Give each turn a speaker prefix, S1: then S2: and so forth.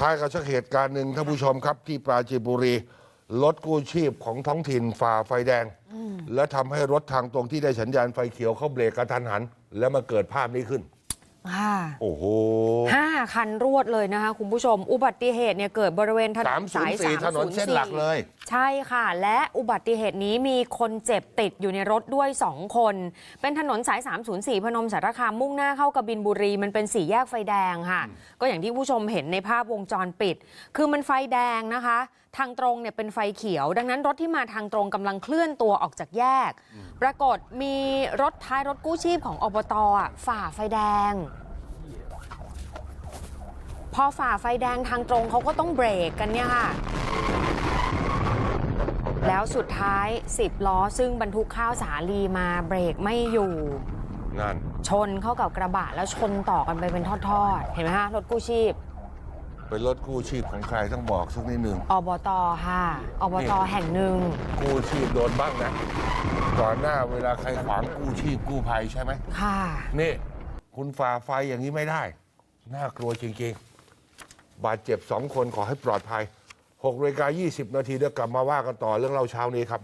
S1: ท้ายกับสักเหตุการณ์หนึ่งท่านผู้ชมครับที่ปราจีนบุรี รถกู้ชีพของท้องถิ่นฝ่าไฟแดง และทำให้รถทางตรงที่ได้สัญญาณไฟเขียวเขาเบรกกระทันหัน แล้วมาเกิดภาพนี้ขึ้น โอ้โห
S2: ห้าคันรวดเลยนะคะคุณผู้ชม อุบัติเหตุเนี่ยเกิดบริเวณถนนสาย
S1: 304ถนนเส้นหลักเลย
S2: ใช่ค่ะ และอุบัติเหตุนี้มีคนเจ็บติดอยู่ในรถด้วย 2 คน เป็นถนนสาย 304 พนมสารคามมุ่งหน้าเข้ากบินบุรี มันเป็นสี่แยกไฟแดงค่ะ ก็อย่างที่ผู้ชมเห็นในภาพวงจรปิด คือมันไฟแดงนะคะ ทางตรงเนี่ยเป็นไฟเขียว ดังนั้นรถที่มาทางตรงกำลังเคลื่อนตัวออกจากแยก ปรากฏมีรถท้ายรถกู้ชีพของอบตอะฝ่าไฟแดง พอฝ่าไฟแดงทางตรงเขาก็ต้องเบรกกันเนี่ยค่ะ แล้วสุดท้าย 10 ล้อซึ่งบรรทุกข้าวสาลีมาเบรกไม่อยู่
S1: นั่น
S2: ชนเข้ากับกระบะแล้วชนต่อกันไปเป็นทอด ๆ เห็นไหมคะรถกู้ชีพ
S1: เป็นรถกู้ชีพของใครต้องบอกสักนิดหนึ่ง
S2: อบตค่ะ อบตแห่งหนึ่ง
S1: กู้ชีพโดนบ้างนะ ก่อนหน้าเวลาใครขวางกู้ชีพกู้ภัยใช่ไหม
S2: ค่ะ
S1: นี่ คุณฝ่าไฟอย่างนี้ไม่ได้ น่ากลัวจริง ๆ บาดเจ็บสองคนขอให้ปลอดภัย6นาฬิกา20 นาทีเดี๋ยวกลับมาว่ากันต่อเรื่องเล่าเช้านี้ครับ